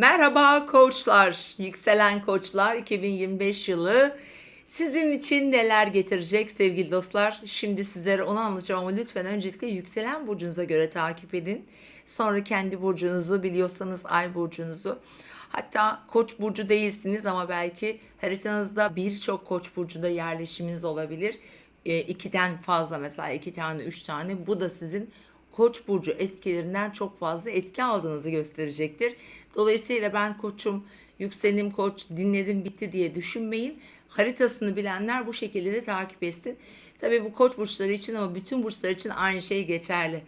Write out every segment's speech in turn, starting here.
Merhaba koçlar, yükselen koçlar 2025 yılı sizin için neler getirecek sevgili dostlar? Şimdi sizlere onu anlatacağım ama lütfen öncelikle yükselen burcunuza göre takip edin. Sonra kendi burcunuzu biliyorsanız ay burcunuzu. Hatta koç burcu değilsiniz ama belki haritanızda birçok koç burcunda yerleşiminiz olabilir. E, ikiden fazla mesela iki tane üç tane bu da sizin Koç burcu etkilerinden çok fazla etki aldığınızı gösterecektir. Dolayısıyla ben koçum, yükselenim koç, dinledim bitti diye düşünmeyin. Haritasını bilenler bu şekilde de takip etsin. Tabii bu koç burçları için ama bütün burçlar için aynı şey geçerli.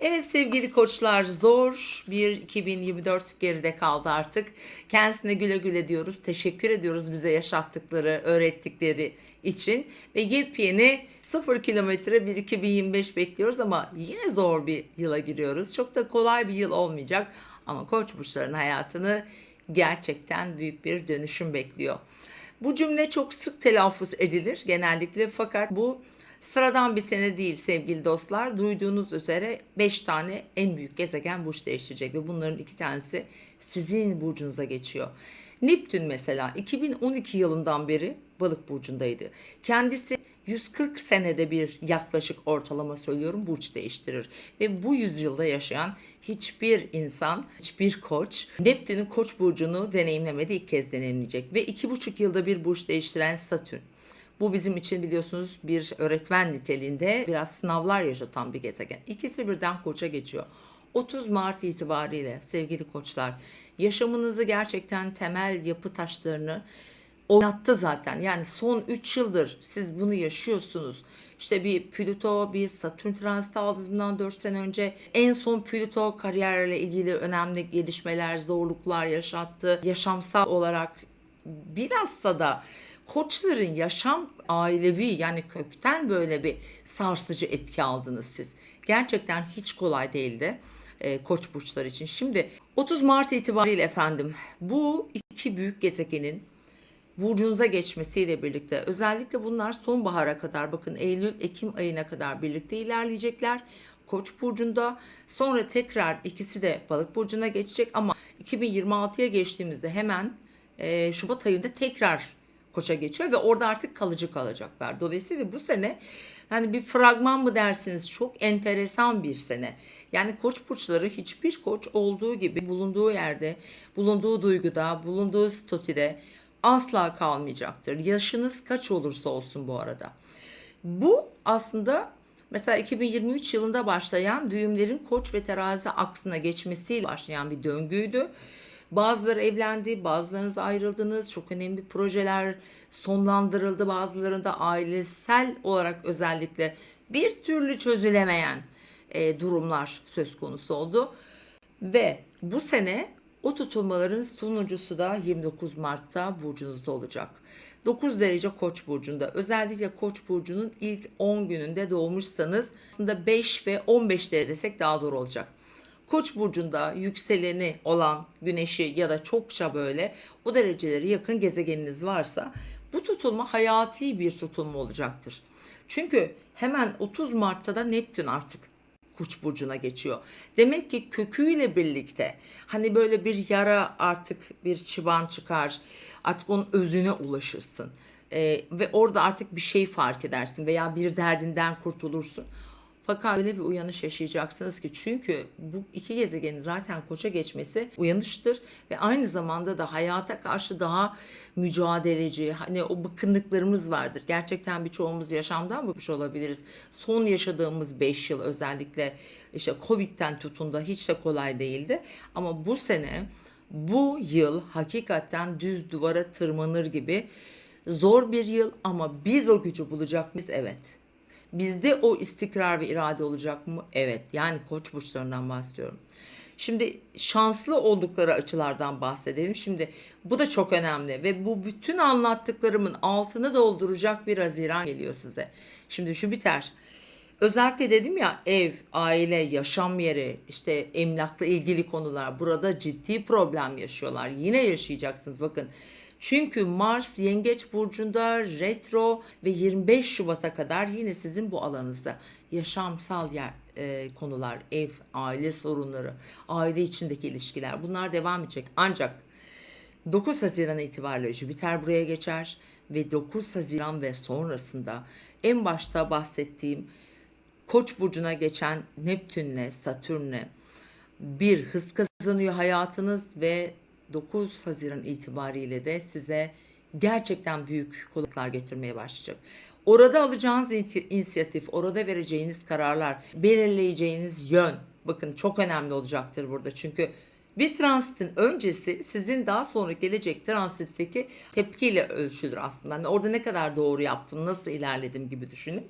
Evet sevgili koçlar zor bir 2024 geride kaldı artık. Kendisine güle güle diyoruz. Teşekkür ediyoruz bize yaşattıkları, öğrettikleri için. Ve yepyeni 0 kilometre bir 2025 bekliyoruz ama yine zor bir yıla giriyoruz. Çok da kolay bir yıl olmayacak ama koç burçların hayatını gerçekten büyük bir dönüşüm bekliyor. Bu cümle çok sık telaffuz edilir genellikle fakat bu Sıradan bir sene değil sevgili dostlar. Duyduğunuz üzere 5 tane en büyük gezegen burç değiştirecek ve bunların iki tanesi sizin burcunuza geçiyor. Neptün mesela 2012 yılından beri balık burcundaydı. Kendisi 140 senede bir yaklaşık ortalama söylüyorum burç değiştirir. Ve bu yüzyılda yaşayan hiçbir insan, hiçbir koç Neptün'ün koç burcunu deneyimlemedi ilk kez deneyimleyecek. Ve iki buçuk yılda bir burç değiştiren Satürn. Bu bizim için biliyorsunuz bir öğretmen niteliğinde biraz sınavlar yaşatan bir gezegen. İkisi birden koça geçiyor. 30 Mart itibariyle sevgili koçlar yaşamınızı gerçekten temel yapı taşlarını oynattı zaten. Yani son 3 yıldır siz bunu yaşıyorsunuz. İşte bir Plüto, bir Satürn transiti aldınız bundan 4 sene önce. En son Plüto kariyerle ilgili önemli gelişmeler, zorluklar yaşattı. Yaşamsal olarak bilhassa da koçların yaşam ailevi yani kökten böyle bir sarsıcı etki aldınız siz. Gerçekten hiç kolay değildi e, koç burçlar için. Şimdi 30 Mart itibariyle efendim bu iki büyük gezegenin burcunuza geçmesiyle birlikte özellikle bunlar sonbahara kadar bakın Eylül Ekim ayına kadar birlikte ilerleyecekler. Koç burcunda sonra tekrar ikisi de balık burcuna geçecek ama 2026'ya geçtiğimizde hemen e, Şubat ayında tekrar koça geçiyor ve orada artık kalıcı kalacaklar. Dolayısıyla bu sene hani bir fragman mı dersiniz çok enteresan bir sene. Yani koç burçları hiçbir koç olduğu gibi bulunduğu yerde, bulunduğu duyguda, bulunduğu statüde asla kalmayacaktır. Yaşınız kaç olursa olsun bu arada. Bu aslında mesela 2023 yılında başlayan düğümlerin koç ve terazi aksına geçmesiyle başlayan bir döngüydü. Bazıları evlendi, bazılarınız ayrıldınız. Çok önemli projeler sonlandırıldı. Bazılarında ailesel olarak özellikle bir türlü çözülemeyen e, durumlar söz konusu oldu. Ve bu sene o tutulmaların sonuncusu da 29 Mart'ta burcunuzda olacak. 9 derece Koç burcunda. Özellikle Koç burcunun ilk 10 gününde doğmuşsanız aslında 5 ve 15 derece desek daha doğru olacak. Koç burcunda yükseleni olan güneşi ya da çokça böyle o dereceleri yakın gezegeniniz varsa bu tutulma hayati bir tutulma olacaktır. Çünkü hemen 30 Mart'ta da Neptün artık Koç burcuna geçiyor. Demek ki köküyle birlikte hani böyle bir yara artık bir çıban çıkar. Artık onun özüne ulaşırsın. Ee, ve orada artık bir şey fark edersin veya bir derdinden kurtulursun. Fakat öyle bir uyanış yaşayacaksınız ki çünkü bu iki gezegenin zaten koça geçmesi uyanıştır ve aynı zamanda da hayata karşı daha mücadeleci hani o bıkkınlıklarımız vardır. Gerçekten birçoğumuz yaşamdan bıkmış olabiliriz. Son yaşadığımız 5 yıl özellikle işte Covid'den tutun da hiç de kolay değildi. Ama bu sene bu yıl hakikaten düz duvara tırmanır gibi zor bir yıl ama biz o gücü bulacak mıyız? Evet. Bizde o istikrar ve irade olacak mı? Evet. Yani koç burçlarından bahsediyorum. Şimdi şanslı oldukları açılardan bahsedelim. Şimdi bu da çok önemli ve bu bütün anlattıklarımın altını dolduracak bir Haziran geliyor size. Şimdi şu biter. Özellikle dedim ya ev, aile, yaşam yeri, işte emlakla ilgili konular burada ciddi problem yaşıyorlar. Yine yaşayacaksınız bakın. Çünkü Mars Yengeç burcunda retro ve 25 Şubat'a kadar yine sizin bu alanınızda yaşamsal yer e, konular, ev, aile sorunları, aile içindeki ilişkiler bunlar devam edecek. Ancak 9 Haziran itibariyle Jüpiter buraya geçer ve 9 Haziran ve sonrasında en başta bahsettiğim Koç burcuna geçen Neptünle, Satürn'le bir hız kazanıyor hayatınız ve 9 Haziran itibariyle de size gerçekten büyük kolaylıklar getirmeye başlayacak. Orada alacağınız inisiyatif, orada vereceğiniz kararlar, belirleyeceğiniz yön bakın çok önemli olacaktır burada. Çünkü bir transitin öncesi sizin daha sonra gelecek transitteki tepkiyle ölçülür aslında. Hani orada ne kadar doğru yaptım, nasıl ilerledim gibi düşünün.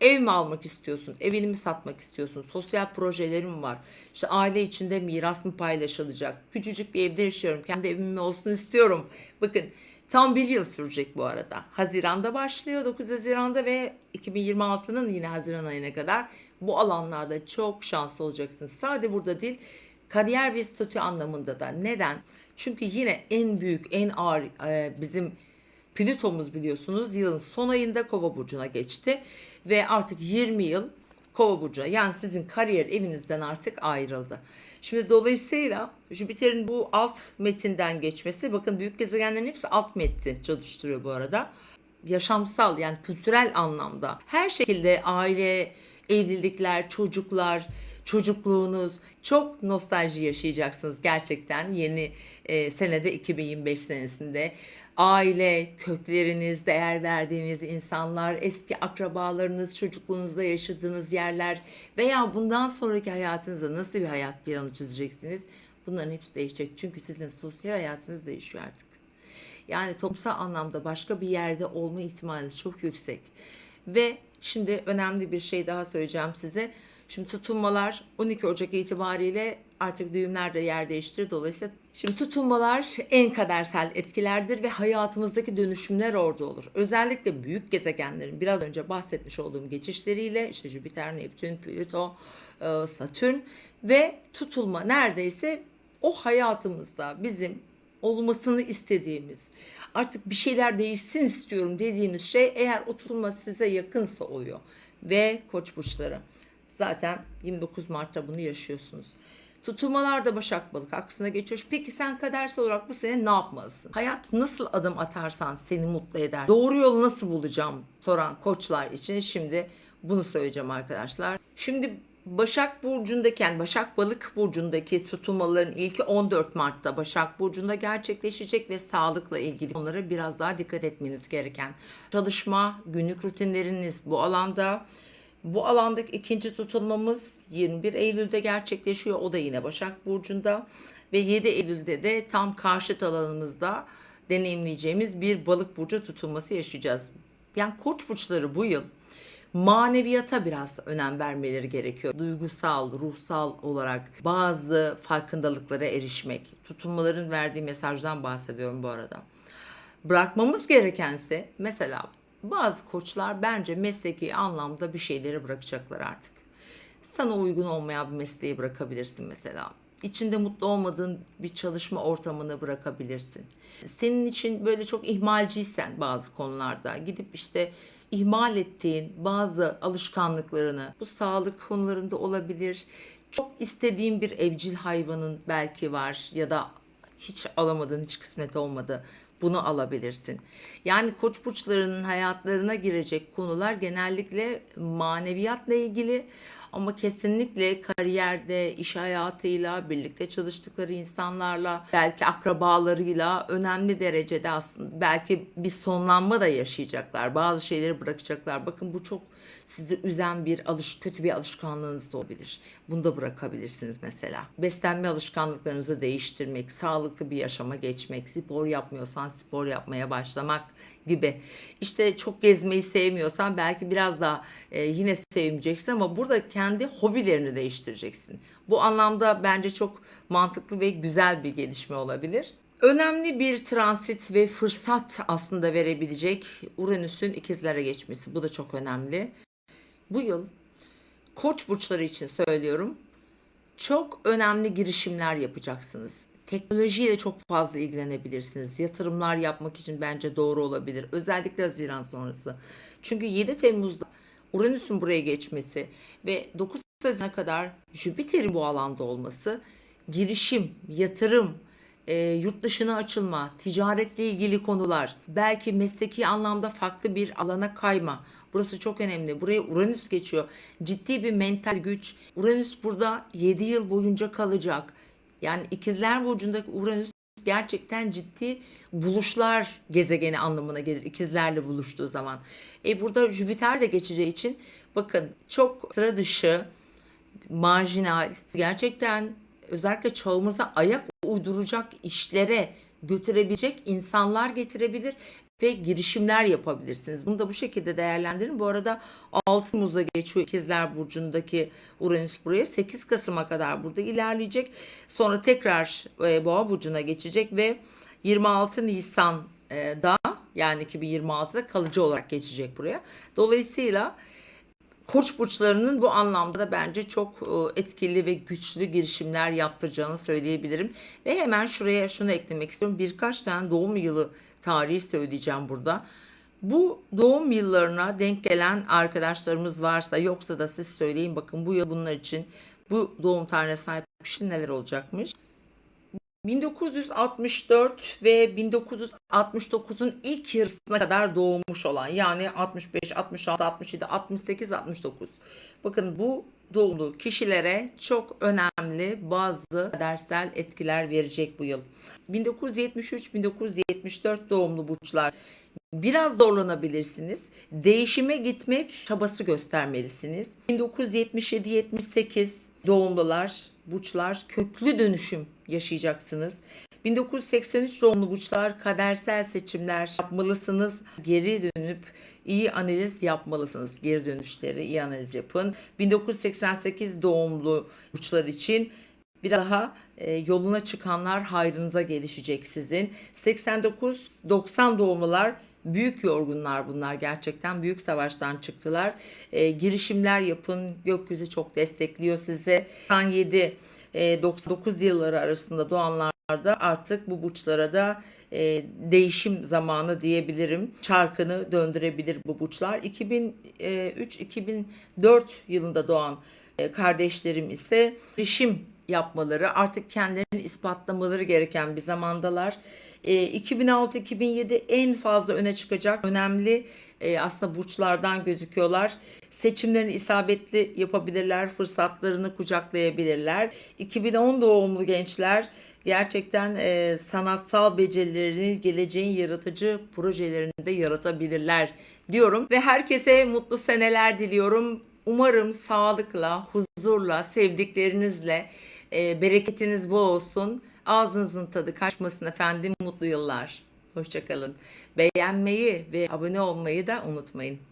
Ev mi almak istiyorsun? Evini mi satmak istiyorsun? Sosyal projelerim var. İşte aile içinde miras mı paylaşılacak? Küçücük bir evde yaşıyorum. Kendi evim olsun istiyorum. Bakın tam bir yıl sürecek bu arada. Haziran'da başlıyor 9 Haziran'da ve 2026'nın yine Haziran ayına kadar bu alanlarda çok şanslı olacaksınız. Sadece burada değil kariyer ve statü anlamında da. Neden? Çünkü yine en büyük, en ağır e, bizim Plütomuz biliyorsunuz yılın son ayında Kova burcuna geçti ve artık 20 yıl Kova burcuna yani sizin kariyer evinizden artık ayrıldı. Şimdi dolayısıyla Jüpiter'in bu alt metinden geçmesi bakın büyük gezegenlerin hepsi alt metni çalıştırıyor bu arada. Yaşamsal yani kültürel anlamda her şekilde aile, evlilikler, çocuklar, çocukluğunuz çok nostalji yaşayacaksınız gerçekten yeni e, senede 2025 senesinde. Aile, kökleriniz, değer verdiğiniz insanlar, eski akrabalarınız, çocukluğunuzda yaşadığınız yerler veya bundan sonraki hayatınızda nasıl bir hayat planı çizeceksiniz? Bunların hepsi değişecek. Çünkü sizin sosyal hayatınız değişiyor artık. Yani toplumsal anlamda başka bir yerde olma ihtimaliniz çok yüksek. Ve şimdi önemli bir şey daha söyleyeceğim size. Şimdi tutulmalar 12 Ocak itibariyle artık düğümler de yer değiştir. Dolayısıyla şimdi tutulmalar en kadersel etkilerdir ve hayatımızdaki dönüşümler orada olur. Özellikle büyük gezegenlerin biraz önce bahsetmiş olduğum geçişleriyle işte Jüpiter, Neptün, Plüto, e, Satürn ve tutulma neredeyse o hayatımızda bizim olmasını istediğimiz, artık bir şeyler değişsin istiyorum dediğimiz şey eğer oturma size yakınsa oluyor. Ve koç burçları. Zaten 29 Mart'ta bunu yaşıyorsunuz. Tutulmalar da Başak Balık aksına geçiyor. Peki sen kadersel olarak bu sene ne yapmalısın? Hayat nasıl adım atarsan seni mutlu eder. Doğru yolu nasıl bulacağım soran koçlar için şimdi bunu söyleyeceğim arkadaşlar. Şimdi Başak Burcu'ndaki Başak Balık Burcu'ndaki tutulmaların ilki 14 Mart'ta Başak Burcu'nda gerçekleşecek ve sağlıkla ilgili onlara biraz daha dikkat etmeniz gereken. Çalışma, günlük rutinleriniz bu alanda. Bu alandaki ikinci tutulmamız 21 Eylül'de gerçekleşiyor. O da yine Başak Burcu'nda. Ve 7 Eylül'de de tam karşıt alanımızda deneyimleyeceğimiz bir balık burcu tutulması yaşayacağız. Yani koç burçları bu yıl maneviyata biraz önem vermeleri gerekiyor. Duygusal, ruhsal olarak bazı farkındalıklara erişmek. Tutulmaların verdiği mesajdan bahsediyorum bu arada. Bırakmamız gerekense mesela bazı koçlar bence mesleki anlamda bir şeyleri bırakacaklar artık. Sana uygun olmayan bir mesleği bırakabilirsin mesela. İçinde mutlu olmadığın bir çalışma ortamını bırakabilirsin. Senin için böyle çok ihmalciysen bazı konularda gidip işte ihmal ettiğin bazı alışkanlıklarını bu sağlık konularında olabilir. Çok istediğin bir evcil hayvanın belki var ya da hiç alamadığın, hiç kısmet olmadı. Bunu alabilirsin. Yani koç burçlarının hayatlarına girecek konular genellikle maneviyatla ilgili ama kesinlikle kariyerde, iş hayatıyla, birlikte çalıştıkları insanlarla, belki akrabalarıyla önemli derecede aslında belki bir sonlanma da yaşayacaklar. Bazı şeyleri bırakacaklar. Bakın bu çok sizi üzen bir alış kötü bir alışkanlığınız da olabilir. Bunu da bırakabilirsiniz mesela. Beslenme alışkanlıklarınızı değiştirmek, sağlıklı bir yaşama geçmek, spor yapmıyorsan spor yapmaya başlamak gibi. İşte çok gezmeyi sevmiyorsan belki biraz daha e, yine sevmeyeceksin ama burada kendi hobilerini değiştireceksin. Bu anlamda bence çok mantıklı ve güzel bir gelişme olabilir. Önemli bir transit ve fırsat aslında verebilecek Uranüs'ün ikizlere geçmesi. Bu da çok önemli. Bu yıl koç burçları için söylüyorum. Çok önemli girişimler yapacaksınız. Teknolojiyle çok fazla ilgilenebilirsiniz. Yatırımlar yapmak için bence doğru olabilir. Özellikle Haziran sonrası. Çünkü 7 Temmuz'da Uranüs'ün buraya geçmesi ve 9 sezona kadar Jüpiter'in bu alanda olması girişim, yatırım, e, yurt dışına açılma, ticaretle ilgili konular, belki mesleki anlamda farklı bir alana kayma. Burası çok önemli. Buraya Uranüs geçiyor. Ciddi bir mental güç. Uranüs burada 7 yıl boyunca kalacak. Yani ikizler burcundaki Uranüs gerçekten ciddi buluşlar gezegeni anlamına gelir ikizlerle buluştuğu zaman. E burada Jüpiter de geçeceği için bakın çok sıra dışı, marjinal, gerçekten özellikle çağımıza ayak uyduracak işlere götürebilecek insanlar getirebilir ve girişimler yapabilirsiniz. Bunu da bu şekilde değerlendirin. Bu arada 6 Temmuz'a geçiyor İkizler Burcu'ndaki Uranüs buraya. 8 Kasım'a kadar burada ilerleyecek. Sonra tekrar e, Boğa Burcu'na geçecek ve 26 Nisan'da yani 2026'da kalıcı olarak geçecek buraya. Dolayısıyla Koç burçlarının bu anlamda da bence çok e, etkili ve güçlü girişimler yaptıracağını söyleyebilirim. Ve hemen şuraya şunu eklemek istiyorum. Birkaç tane doğum yılı tarihi söyleyeceğim burada. Bu doğum yıllarına denk gelen arkadaşlarımız varsa yoksa da siz söyleyin bakın bu yıl bunlar için bu doğum tarihine sahip kişi neler olacakmış. 1964 ve 1969'un ilk yarısına kadar doğmuş olan yani 65, 66, 67, 68, 69. Bakın bu doğumlu kişilere çok önemli bazı dersel etkiler verecek bu yıl. 1973-1974 doğumlu burçlar biraz zorlanabilirsiniz. Değişime gitmek çabası göstermelisiniz. 1977-78 doğumlular, burçlar köklü dönüşüm yaşayacaksınız. 1983 doğumlu burçlar kadersel seçimler yapmalısınız. Geri dönüp iyi analiz yapmalısınız. Geri dönüşleri iyi analiz yapın. 1988 doğumlu burçlar için bir daha e, yoluna çıkanlar hayrınıza gelişecek sizin. 89-90 doğumlular büyük yorgunlar bunlar gerçekten büyük savaştan çıktılar. E, girişimler yapın gökyüzü çok destekliyor size. 97 e, 99 yılları arasında doğanlarda artık bu burçlara da e, değişim zamanı diyebilirim. Çarkını döndürebilir bu burçlar. 2003-2004 yılında doğan e, kardeşlerim ise girişim yapmaları, artık kendilerini ispatlamaları gereken bir zamandalar. E, 2006-2007 en fazla öne çıkacak önemli e, aslında burçlardan gözüküyorlar. Seçimlerini isabetli yapabilirler, fırsatlarını kucaklayabilirler. 2010 doğumlu gençler gerçekten e, sanatsal becerilerini geleceğin yaratıcı projelerinde yaratabilirler diyorum. Ve herkese mutlu seneler diliyorum. Umarım sağlıkla, huzurla, sevdiklerinizle e, bereketiniz bol olsun. Ağzınızın tadı kaçmasın efendim. Mutlu yıllar. Hoşçakalın. Beğenmeyi ve abone olmayı da unutmayın.